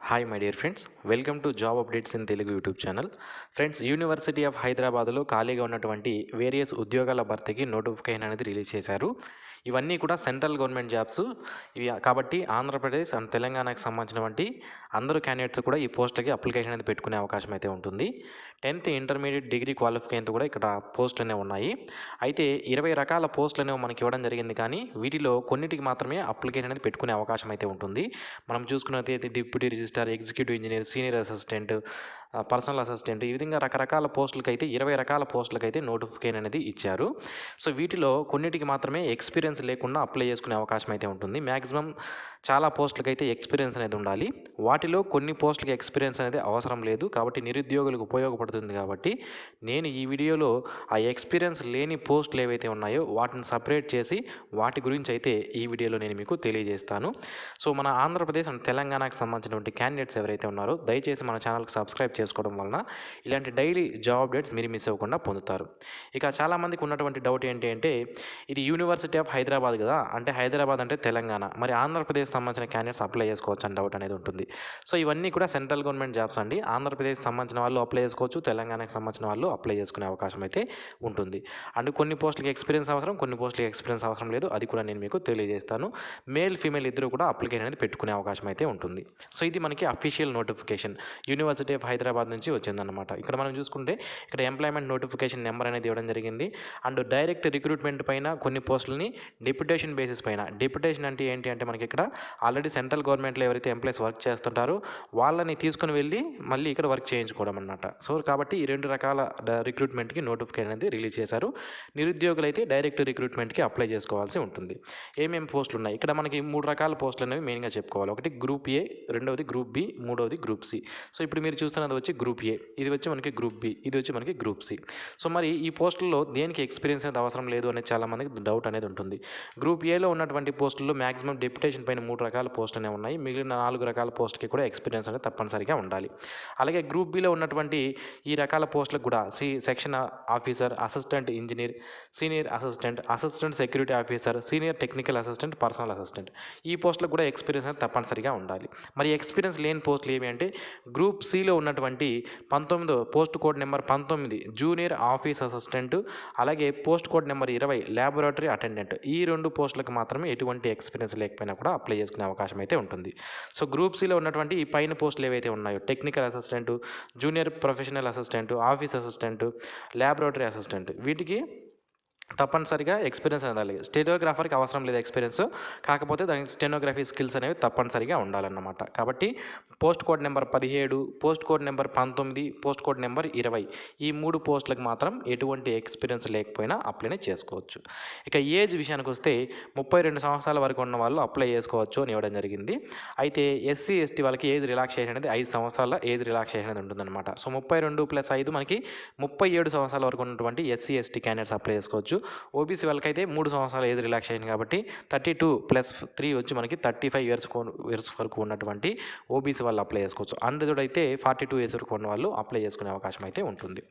Hi my dear friends welcome to job updates in Telugu YouTube channel friends university of హైదరాబాద్లో ఖాళీగా ఉన్నటువంటి various ఉద్యోగాల భర్తీకి notification అనేది రిలీజ్ చేశారు. ఇవన్నీ కూడా సెంట్రల్ గవర్నమెంట్ జాబ్స్. ఇవి కాబట్టి ఆంధ్రప్రదేశ్ అండ్ తెలంగాణకు సంబంధించినటువంటి అందరూ క్యాండిడేట్స్ కూడా ఈ పోస్టులకి అప్లికేషన్ అనేది పెట్టుకునే అవకాశం అయితే ఉంటుంది. టెన్త్ ఇంటర్మీడియట్ డిగ్రీ క్వాలిఫికేషన్ కూడా ఇక్కడ పోస్టులు అనేవి ఉన్నాయి. అయితే ఇరవై రకాల పోస్టులు అనేవి మనకి ఇవ్వడం జరిగింది కానీ వీటిలో కొన్నిటికి మాత్రమే అప్లికేషన్ అనేది పెట్టుకునే అవకాశం అయితే ఉంటుంది. మనం చూసుకున్నట్లయితే deputy registrar executive engineer senior assistant personal assistant ఈ విధంగా రకరకాల పోస్టులకైతే అయితే ఇరవై రకాల పోస్టులకైతే అయితే నోటిఫికేషన్ అనేది ఇచ్చారు. సో వీటిలో కొన్నిటికి మాత్రమే ఎక్స్పీరియన్స్ లేకుండా అప్లై చేసుకునే అవకాశం అయితే ఉంటుంది. మ్యాక్సిమం చాలా పోస్టులకు అయితే ఎక్స్పీరియన్స్ అనేది ఉండాలి. వాటిలో కొన్ని పోస్టులకి ఎక్స్పీరియన్స్ అనేది అవసరం లేదు. కాబట్టి నిరుద్యోగులకు ఉపయోగపడుతుంది కాబట్టి నేను ఈ వీడియోలో ఆ ఎక్స్పీరియన్స్ లేని పోస్టులు ఏవైతే ఉన్నాయో వాటిని సపరేట్ చేసి వాటి గురించి అయితే ఈ వీడియోలో నేను మీకు తెలియజేస్తాను. సో మన ఆంధ్రప్రదేశ్ అండ్ తెలంగాణకు సంబంధించినటువంటి క్యాండిడేట్స్ ఎవరైతే ఉన్నారో దయచేసి మన ఛానల్కి సబ్స్క్రైబ్ చేసుకోవడం వలన ఇలాంటి డైలీ జాబ్ అప్డేట్స్ మీరు మిస్ అవ్వకుండా పొందుతారు. ఇక చాలామందికి ఉన్నటువంటి డౌట్ ఏంటి అంటే ఇది యూనివర్సిటీ ఆఫ్ హైదరాబాద్ కదా? అంటే హైదరాబాద్ అంటే తెలంగాణ. మరి ఆంధ్రప్రదేశ్ సంబంధించిన క్యాండిడేట్స్ అప్లై చేసుకోవచ్చు అని డౌట్ అనేది ఉంటుంది. సో ఇవన్నీ కూడా సెంట్రల్ గవర్నమెంట్ జాబ్స్ అండి. ఆంధ్రప్రదేశ్ సంబంధించిన వాళ్ళు అప్లై చేసుకోవచ్చు. తెలంగాణకు సంబంధించిన వాళ్ళు అప్లై చేసుకునే అవకాశం అయితే ఉంటుంది. అండ్ కొన్ని పోస్టులకి ఎక్స్పీరియన్స్ అవసరం కొన్ని పోస్టులకి ఎక్స్పీరియన్స్ అవసరం లేదు. అది కూడా నేను మీకు తెలియజేస్తాను. మేల్ ఫీమేల్ ఇద్దరు కూడా అప్లికేషన్ అనేది పెట్టుకునే అవకాశం అయితే ఉంటుంది. సో ఇది మనకి official notification university of Hyderabad నుంచి వచ్చిందన్నమాట. ఇక్కడ మనం చూసుకుంటే ఇక్కడ ఎంప్లాయ్మెంట్ నోటిఫికేషన్ నెంబర్ అనేది ఇవ్వడం జరిగింది. అండ్ డైరెక్ట్ రిక్రూట్మెంట్ పైన కొన్ని పోస్టులని డిప్యుటేషన్ బేసిస్ పైన. డిప్యుటేషన్ అంటే ఏంటి అంటే మనకి ఇక్కడ ఆల్రెడీ సెంట్రల్ గవర్నమెంట్లో ఎవరైతే ఎంప్లాయీస్ వర్క్ చేస్తుంటారో వాళ్ళని తీసుకుని వెళ్ళి మళ్ళీ ఇక్కడ వర్క్ చేయించుకోవడం అన్నమాట. సో కాబట్టి ఈ రెండు రకాల రిక్రూట్మెంట్కి నోటిఫికేషన్ అనేది రిలీజ్ చేశారు. నిరుద్యోగులు అయితే డైరెక్ట్ రిక్రూట్మెంట్కి అప్లై చేసుకోవాల్సి ఉంటుంది. ఏమేమి పోస్టులు ఉన్నాయి ఇక్కడ మనకి మూడు రకాల పోస్టులు అనేవి మెయిన్గా చెప్పుకోవాలి. ఒకటి గ్రూప్ ఏ రెండవది గ్రూప్ బి మూడవది గ్రూప్ సి. సో ఇప్పుడు మీరు చూస్తున్నది వచ్చి గ్రూప్ ఏ. ఇది వచ్చి మనకి గ్రూప్ బి ఇది వచ్చి మనకి గ్రూప్ సి. సో మరి ఈ పోస్టుల్లో దేనికి ఎక్స్పీరియన్స్ అనేది అవసరం లేదు అనేది చాలా మందికి డౌట్ అనేది ఉంటుంది. గ్రూప్ ఏలో ఉన్నటువంటి పోస్టుల్లో మాక్సిమం డెప్యుటేషన్ పైన మూడు రకాల పోస్టులు అనేవి ఉన్నాయి. మిగిలిన నాలుగు రకాల పోస్ట్కి కూడా ఎక్స్పీరియన్స్ అనేది తప్పనిసరిగా ఉండాలి. అలాగే గ్రూప్ బిలో ఉన్నటువంటి ఈ రకాల పోస్టులకు కూడా C section officer assistant engineer senior assistant assistant security officer senior technical assistant personal assistant ఈ పోస్టులకు కూడా ఎక్స్పీరియన్స్ అనేది తప్పనిసరిగా ఉండాలి. మరి ఎక్స్పీరియన్స్ లేని పోస్టులు ఏవి అంటే గ్రూప్ సిలో ఉన్నటువంటి పంతొమ్మిదో పోస్ట్ కోడ్ నెంబర్ పంతొమ్మిది జూనియర్ ఆఫీస్ అసిస్టెంట్ అలాగే పోస్ట్ కోడ్ నెంబర్ ఇరవై ల్యాబొరేటరీ అటెండెంట్ ఈ రెండు పోస్టులకు మాత్రమే ఎటువంటి ఎక్స్పీరియన్స్ లేకపోయినా కూడా అప్లై చేసుకునే అవకాశం అయితే ఉంటుంది. సో గ్రూప్ సిలో ఉన్నటువంటి ఈ పైన పోస్టులు ఏవైతే ఉన్నాయో technical assistant junior professional assistant office assistant laboratory assistant వీటికి తప్పనిసరిగా ఎక్స్పీరియన్స్ అనేది స్టెనోగ్రాఫర్కి అవసరం లేదు ఎక్స్పీరియన్స్ కాకపోతే దానికి స్టెనోగ్రఫీ స్కిల్స్ అనేవి తప్పనిసరిగా ఉండాలన్నమాట. కాబట్టి పోస్ట్ కోడ్ నెంబర్ పదిహేడు పోస్ట్ కోడ్ నెంబర్ పంతొమ్మిది పోస్ట్ కోడ్ నెంబర్ ఇరవై ఈ మూడు పోస్టులకు మాత్రం ఎటువంటి ఎక్స్పీరియన్స్ లేకపోయినా అప్లై చేసుకోవచ్చు. ఇక ఏజ్ విషయానికి వస్తే ముప్పై రెండు సంవత్సరాల వరకు ఉన్న వాళ్ళు అప్లై చేసుకోవచ్చు అని ఇవ్వడం జరిగింది. అయితే ఎస్సీ ఎస్టీ వాళ్ళకి ఏజ్ రిలాక్సేషన్ అనేది ఐదు సంవత్సరాల ఏజ్ రిలాక్సేషన్ అనేది ఉంటుందన్నమాట. సో ముప్పై రెండు ప్లస్ ఐదు మనకి ముప్పై ఏడు సంవత్సరాల వరకు ఉన్నటువంటి ఎస్సీ ఎస్టీ క్యాండిడేట్స్ అప్లై చేసుకోవచ్చు. ఓబీసీ వాళ్ళకైతే మూడు సంవత్సరాల ఏజ్ రిలాక్సేషన్ కాబట్టి థర్టీ టూ ప్లస్ త్రీ వచ్చి మనకి థర్టీ ఫైవ్ ఇయర్స్ ఇయర్స్ వరకు ఉన్నటువంటి ఓబీసీ వాళ్ళు అప్లై చేసుకోవచ్చు. అన్రిజర్వ్డ్ అయితే ఫార్టీ టూ ఇయర్స్ వరకు ఉన్న వాళ్ళు అప్లై చేసుకునే అవకాశం అయితే ఉంటుంది.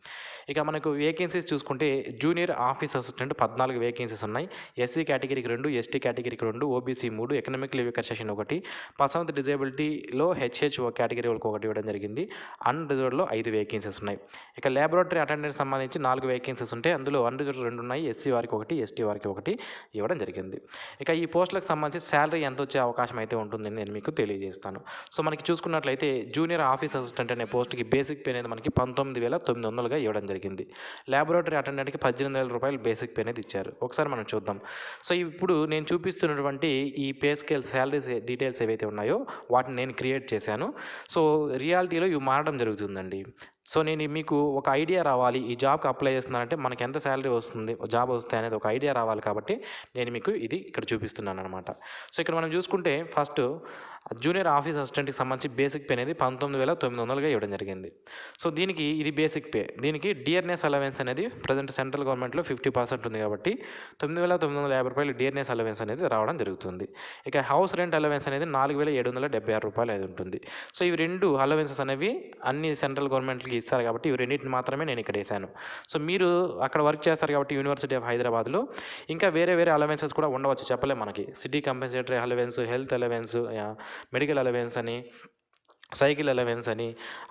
ఇక మనకు వేకెన్సీస్ చూసుకుంటే జూనియర్ ఆఫీస్ అసిస్టెంట్ పద్నాలుగు వేకెన్సీస్ ఉన్నాయి. ఎస్సీ కేటగిరీకి రెండు ఎస్టీ కేటగిరీకి రెండు ఓబీసీ మూడు ఎకనామిక్ లివికర్ సెషన్ ఒకటి పర్సన్ విత్ డిజేబిలిటీలో హెచ్హెచ్ కేటగిరీ వాళ్ళకి ఒకటి ఇవ్వడం జరిగింది. అన్రిజర్వ్డ్లో ఐదు వేకెన్సీస్ ఉన్నాయి. ఇక ల్యాబొరేటరీ అటెండెంట్ సంబంధించి నాలుగు వేకెన్సీస్ ఉంటాయి అందులో అన్రిజర్వ్డ్ రెండు ఉన్నాయి ఎస్సీ వారికి ఒకటి ఎస్టీ వారికి ఒకటి ఇవ్వడం జరిగింది. ఇక ఈ పోస్టులకు సంబంధించి శాలరీ ఎంత వచ్చే అవకాశం అయితే ఉంటుందని నేను మీకు తెలియజేస్తాను. సో మనకి చూసుకున్నట్లయితే జూనియర్ ఆఫీస్ అసిస్టెంట్ అనే పోస్ట్కి బేసిక్ పే అనేది మనకి పంతొమ్మిది వేల తొమ్మిది వందలుగా ఇవ్వడం జరిగింది. ల్యాబొరేటరీ అటెండెంట్కి పద్దెనిమిది వేల రూపాయలు బేసిక్ పే అనేది ఇచ్చారు. ఒకసారి మనం చూద్దాం. సో ఇప్పుడు నేను చూపిస్తున్నటువంటి ఈ పే స్కేల్ శాలరీస్ డీటెయిల్స్ ఏవైతే ఉన్నాయో వాటిని నేను క్రియేట్ చేశాను. సో రియాలిటీలో ఇవి మారడం జరుగుతుందండి. సో నేను మీకు ఒక ఐడియా రావాలి ఈ జాబ్కి అప్లై చేస్తున్నానంటే మనకి ఎంత శాలరీ వస్తుంది జాబ్ వస్తాయి అనేది ఒక ఐడియా రావాలి కాబట్టి నేను మీకు ఇది ఇక్కడ చూపిస్తున్నాను అనమాట సో ఇక్కడ మనం చూసుకుంటే ఫస్ట్ జూనియర్ ఆఫీస్ అసిస్టెంట్కి సంబంధించి బేసిక్ పే అనేది పంతొమ్మిది వేల తొమ్మిది వందలుగా ఇవ్వడం జరిగింది. సో దీనికి ఇది బేసిక్ పే. దీనికి డిఆర్ఎస్ అలవెన్స్ అనేది ప్రజెంట్ సెంట్రల్ గవర్నమెంట్లో ఫిఫ్టీ పర్సెంట్ ఉంది కాబట్టి తొమ్మిది వేల తొమ్మిది వందల యాభై రూపాయలు డిఆర్ఎస్ అలవెన్స్ అనేది రావడం జరుగుతుంది. ఇక హౌస్ రెంట్ అలవెన్స్ అనేది నాలుగు వేల ఏడు వందల డెబ్బై ఆరు రూపాయలు అనేది ఉంటుంది. సో ఇవి రెండు అలవెన్సెస్ అనేవి అన్ని సెంట్రల్ గవర్నమెంట్కి ఇస్తారు కాబట్టి ఇవి రెండింటిని మాత్రమే నేను ఇక్కడ వేసాను. సో మీరు అక్కడ వర్క్ చేస్తారు కాబట్టి యూనివర్సిటీ ఆఫ్ హైదరాబాద్లో ఇంకా వేరే వేరే అలవెన్సెస్ కూడా ఉండవచ్చు చెప్పలేము మనకి. City compensatory allowance health allowance medical allowance అని సైకిల్ అలవెన్స్ అని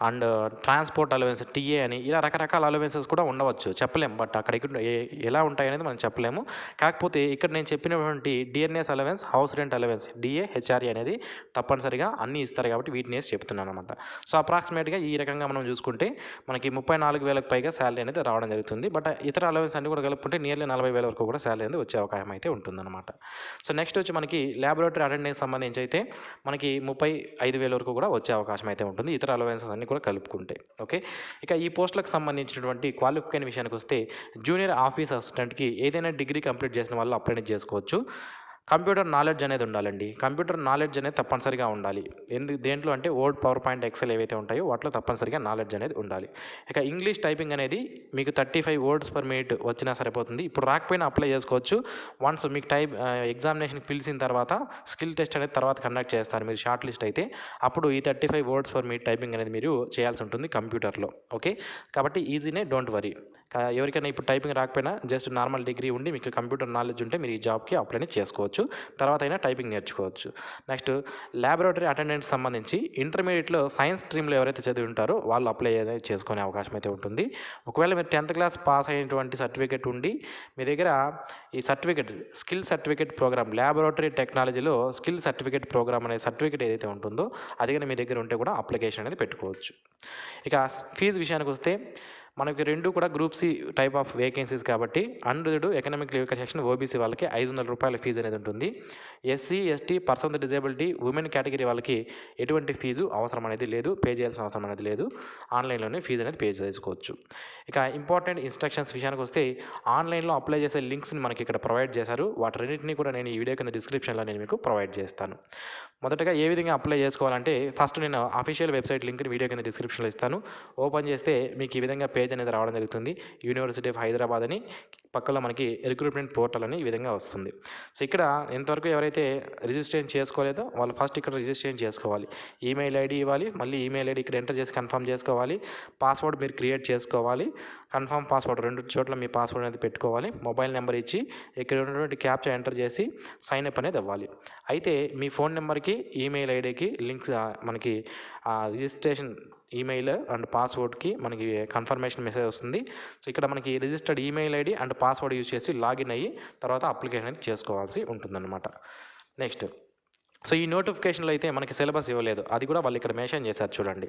అండ్ ట్రాన్స్పోర్ట్ అలవెన్స్ టీఏ అని ఇలా రకరకాల అలవెన్సెస్ కూడా ఉండవచ్చు. చెప్పలేం. బట్ అక్కడ ఇక్కడ ఎలా ఉంటాయి అనేది మనం చెప్పలేము. కాకపోతే ఇక్కడ నేను చెప్పినటువంటి DNS allowance house rent allowance DA HRA అనేది తప్పనిసరిగా అన్నీ ఇస్తారు కాబట్టి వీటిని వేసి చెప్తున్నాను అనమాట సో అప్రాక్సిమేట్గా ఈ రకంగా మనం చూసుకుంటే మనకి ముప్పై నాలుగు వేలకు పైగా శాలరీ అనేది రావడం జరుగుతుంది. బట్ ఇతర అలవెన్స్ అన్ని కూడా కలుపుకుంటే నియర్లీ నలభై వేల వరకు కూడా శాలరీ అనేది వచ్చే అవకాశం అయితే ఉంటుందన్నమాట. సో నెక్స్ట్ వచ్చి మనకి ల్యాబొరేటరీ అటెండెన్స్ సంబంధించి అయితే మనకి ముప్పై ఐదు వేల వరకు కూడా వచ్చే అవకాశం అవకాశం అయితే ఉంటుంది. ఇతర అలవెన్సెస్ అన్ని కూడా కలుపుకుంటే. ఓకే? ఇక ఈ పోస్టులకు సంబంధించినటువంటి క్వాలిఫికేషన్ విషయానికి వస్తే జూనియర్ ఆఫీస్ అసిస్టెంట్కి ఏదైనా డిగ్రీ కంప్లీట్ చేసిన వాళ్ళు అప్లై చేసుకోవచ్చు. కంప్యూటర్ నాలెడ్జ్ అనేది ఉండాలండి. కంప్యూటర్ నాలెడ్జ్ అనేది తప్పనిసరిగా ఉండాలి. ఎందుకు దేంట్లో అంటే వర్డ్ పవర్ పాయింట్ ఎక్సెల్ ఏవైతే ఉంటాయో వాటిలో తప్పనిసరిగా నాలెడ్జ్ అనేది ఉండాలి. ఇక ఇంగ్లీష్ టైపింగ్ అనేది మీకు thirty five words per minute వచ్చినా సరిపోతుంది. ఇప్పుడు రాకపోయినా అప్లై చేసుకోవచ్చు. వన్స్ మీకు టైప్ ఎగ్జామినేషన్ పిలిచిన తర్వాత స్కిల్ టెస్ట్ అనేది తర్వాత కండక్ట్ చేస్తారు. మీరు షార్ట్ లిస్ట్ అయితే అప్పుడు ఈ thirty five words per minute typing అనేది మీరు చేయాల్సి ఉంటుంది కంప్యూటర్లో. ఓకే? కాబట్టి ఈజీనే డోంట్ వరీ. ఎవరికైనా ఇప్పుడు టైపింగ్ రాకపోయినా జస్ట్ నార్మల్ డిగ్రీ ఉండి మీకు కంప్యూటర్ నాలెడ్జ్ ఉంటే మీరు ఈ జాబ్కి అప్లై చేసుకోవచ్చు. తర్వాత అయినా టైపింగ్ నేర్చుకోవచ్చు. నెక్స్ట్ ల్యాబొరేటరీ అటెండెంట్ సంబంధించి ఇంటర్మీడియట్లో సైన్స్ స్ట్రీమ్లో ఎవరైతే చదివి ఉంటారో వాళ్ళు అప్లై చేసుకునే అవకాశం అయితే ఉంటుంది. ఒకవేళ మీరు టెన్త్ క్లాస్ పాస్ అయినటువంటి సర్టిఫికేట్ ఉండి మీ దగ్గర ఈ certificate skill certificate programme laboratory టెక్నాలజీలో స్కిల్ సర్టిఫికేట్ ప్రోగ్రామ్ అనే సర్టిఫికేట్ ఏదైతే ఉంటుందో అది కానీ మీ దగ్గర ఉంటే కూడా అప్లికేషన్ అనేది పెట్టుకోవచ్చు. ఇక ఫీజు విషయానికి వస్తే మనకి రెండు కూడా group C type of vacancies కాబట్టి అన్రిజర్వ్డ్ ఎకనామిక్ లివిక సెక్షన్ ఓబీసీ వాళ్ళకి ఐదు వందల రూపాయల ఫీజు అనేది ఉంటుంది. SC ST person with disability women category వాళ్ళకి ఎటువంటి ఫీజు అవసరం అనేది లేదు పే చేయాల్సిన అవసరం అనేది లేదు. ఆన్లైన్లోనే ఫీజు అనేది పే చేసుకోవచ్చు. ఇక ఇంపార్టెంట్ ఇన్స్ట్రక్షన్స్ విషయానికి వస్తే ఆన్లైన్లో అప్లై చేసే లింక్స్ని మనకి ఇక్కడ ప్రొవైడ్ చేశారు. వాటి రెండింటినీ కూడా నేను ఈ వీడియో కింద డిస్క్రిప్షన్లో నేను మీకు ప్రొవైడ్ చేస్తాను. మొదటగా ఏ విధంగా అప్లై చేసుకోవాలంటే ఫస్ట్ నేను అఫీషియల్ వెబ్సైట్ లింక్ని వీడియో కింద డిస్క్రిప్షన్లో ఇస్తాను. ఓపెన్ చేస్తే మీకు ఈ విధంగా పేజ్ అనేది రావడం జరుగుతుంది. యూనివర్సిటీ ఆఫ్ హైదరాబాద్ అని పక్కలో మనకి రిక్రూట్మెంట్ పోర్టల్ అని ఈ విధంగా వస్తుంది. సో ఇక్కడ ఎంతవరకు ఎవరైతే రిజిస్ట్రేషన్ చేసుకోలేదో వాళ్ళు ఫస్ట్ ఇక్కడ రిజిస్ట్రేషన్ చేసుకోవాలి. ఈమెయిల్ ఐడి ఇవ్వాలి మళ్ళీ ఈమెయిల్ ఐడి ఇక్కడ ఎంటర్ చేసి కన్ఫర్మ్ చేసుకోవాలి. పాస్వర్డ్ మీరు క్రియేట్ చేసుకోవాలి. కన్ఫర్మ్ పాస్వర్డ్ రెండు చోట్ల మీ పాస్వర్డ్ అనేది పెట్టుకోవాలి. మొబైల్ నెంబర్ ఇచ్చి ఇక్కడ ఉన్నటువంటి క్యాప్చర్ ఎంటర్ చేసి సైన్ అప్ అనేది అవ్వాలి. అయితే మీ ఫోన్ నెంబర్కి ఈమెయిల్ ఐడికి లింక్స్ మనకి రిజిస్ట్రేషన్ ఈమెయిల్ అండ్ పాస్వర్డ్కి మనకి కన్ఫర్మేషన్ మెసేజ్ వస్తుంది. సో ఇక్కడ మనకి registered email ID and password use చేసి లాగిన్ అయ్యి తర్వాత అప్లికేషన్ అనేది చేసుకోవాల్సి ఉంటుందన్నమాట. నెక్స్ట్ సో ఈ నోటిఫికేషన్లో అయితే మనకి సిలబస్ ఇవ్వలేదు. అది కూడా వాళ్ళు ఇక్కడ మెన్షన్ చేశారు చూడండి.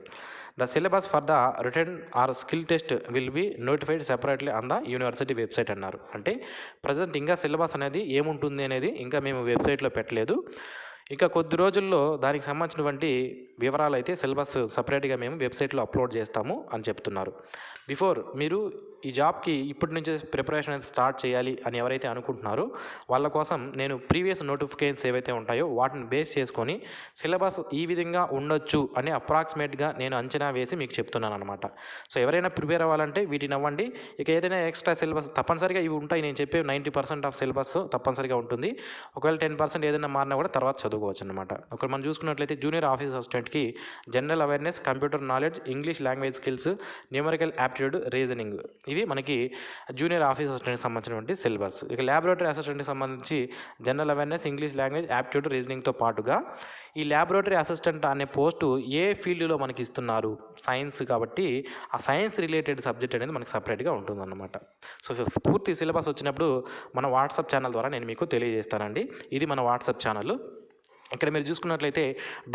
The syllabus for the written or skill test will be notified separately on the university website అన్నారు. అంటే ప్రజెంట్ ఇంకా సిలబస్ అనేది ఏముంటుంది అనేది ఇంకా మేము వెబ్సైట్లో పెట్టలేదు. ఇంకా కొద్ది రోజుల్లో దానికి సంబంధించినటువంటి వివరాలు అయితే సిలబస్ సపరేట్గా మేము వెబ్సైట్లో అప్లోడ్ చేస్తాము అని చెప్తున్నారు. బిఫోర్ మీరు ఈ జాబ్కి ఇప్పటి నుంచే ప్రిపరేషన్ స్టార్ట్ చేయాలి అని ఎవరైతే అనుకుంటున్నారో వాళ్ళ కోసం నేను ప్రీవియస్ నోటిఫికేషన్స్ ఏవైతే ఉంటాయో వాటిని బేస్ చేసుకొని సిలబస్ ఈ విధంగా ఉండొచ్చు అని అప్రాక్సిమేట్గా నేను అంచనా వేసి మీకు చెప్తున్నాను అనమాట సో ఎవరైనా ప్రిపేర్ అవ్వాలంటే వీటిని అవ్వండి ఇక ఏదైనా ఎక్స్ట్రా సిలబస్ తప్పనిసరిగా ఇవి ఉంటాయి. నేను చెప్పే నైంటీ పర్సెంట్ ఆఫ్ సిలబస్ తప్పనిసరిగా ఉంటుంది. ఒకవేళ టెన్ పర్సెంట్ ఏదైనా మారినా కూడా తర్వాత చదువుకోవచ్చు అనమాట ఒకవేళ మనం చూసుకున్నట్లయితే junior office అసిస్టెంట్కి general awareness computer knowledge English language skills numerical aptitude reasoning. ఇవి మనకి జూనియర్ ఆఫీస్ అసిస్టెంట్కి సంబంధించినటువంటి సిలబస్. ఇక ల్యాబొరేటరీ అసిస్టెంట్కి సంబంధించి general awareness English language aptitude రీజనింగ్తో పాటుగా ఈ ల్యాబొరేటరీ అసిస్టెంట్ అనే పోస్టు ఏ ఫీల్డ్లో మనకి ఇస్తున్నారు? సైన్స్ కాబట్టి ఆ సైన్స్ రిలేటెడ్ సబ్జెక్ట్ అనేది మనకి సపరేట్గా ఉంటుందన్నమాట. సో పూర్తి సిలబస్ వచ్చినప్పుడు మన వాట్సాప్ ఛానల్ ద్వారా నేను మీకు తెలియజేస్తానండి. ఇది మన వాట్సాప్ ఛానల్. ఇక్కడ మీరు చూసుకున్నట్లయితే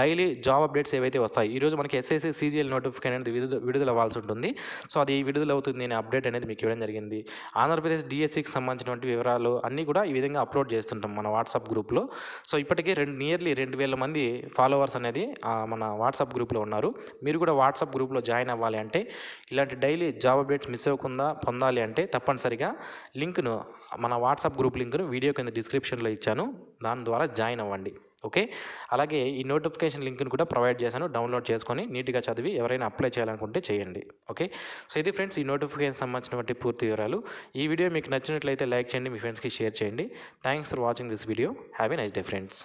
డైలీ జాబ్ అప్డేట్స్ ఏవైతే వస్తాయి ఈరోజు మనకి ఎస్ఎస్సి సీజీఎల్ నోటిఫికేషన్ అనేది విడుదల విడుదల అవ్వాల్సి ఉంటుంది. సో అది విడుదల అవుతుంది అనే అప్డేట్ అనేది మీకు ఇవ్వడం జరిగింది. ఆంధ్రప్రదేశ్ డిఎస్సికి సంబంధించినటువంటి వివరాలు అన్నీ కూడా ఈ విధంగా అప్లోడ్ చేస్తుంటాం మన వాట్సాప్ గ్రూప్లో సో ఇప్పటికే రెండు నియర్లీ రెండు వేల మంది ఫాలోవర్స్ అనేది మన వాట్సాప్ గ్రూప్లో ఉన్నారు. మీరు కూడా వాట్సాప్ గ్రూప్లో జాయిన్ అవ్వాలి అంటే ఇలాంటి డైలీ జాబ్ అప్డేట్స్ మిస్ అవ్వకుండా పొందాలి అంటే తప్పనిసరిగా లింక్ను మన వాట్సాప్ గ్రూప్ లింక్ను వీడియో కింద డిస్క్రిప్షన్లో ఇచ్చాను. దాని ద్వారా జాయిన్ అవ్వండి. ఓకే? అలాగే ఈ నోటిఫికేషన్ లింక్ని కూడా ప్రొవైడ్ చేశాను డౌన్లోడ్ చేసుకొని నీట్గా చదివి ఎవరైనా అప్లై చేయాలనుకుంటే చేయండి. ఓకే? సో ఇది ఫ్రెండ్స్ ఈ నోటిఫికేషన్ సంబంధించినటువంటి పూర్తి వివరాలు. ఈ వీడియో మీకు నచ్చినట్లయితే లైక్ చేయండి మీ ఫ్రెండ్స్కి షేర్ చేయండి. Thanks for watching this video. Have a nice day friends.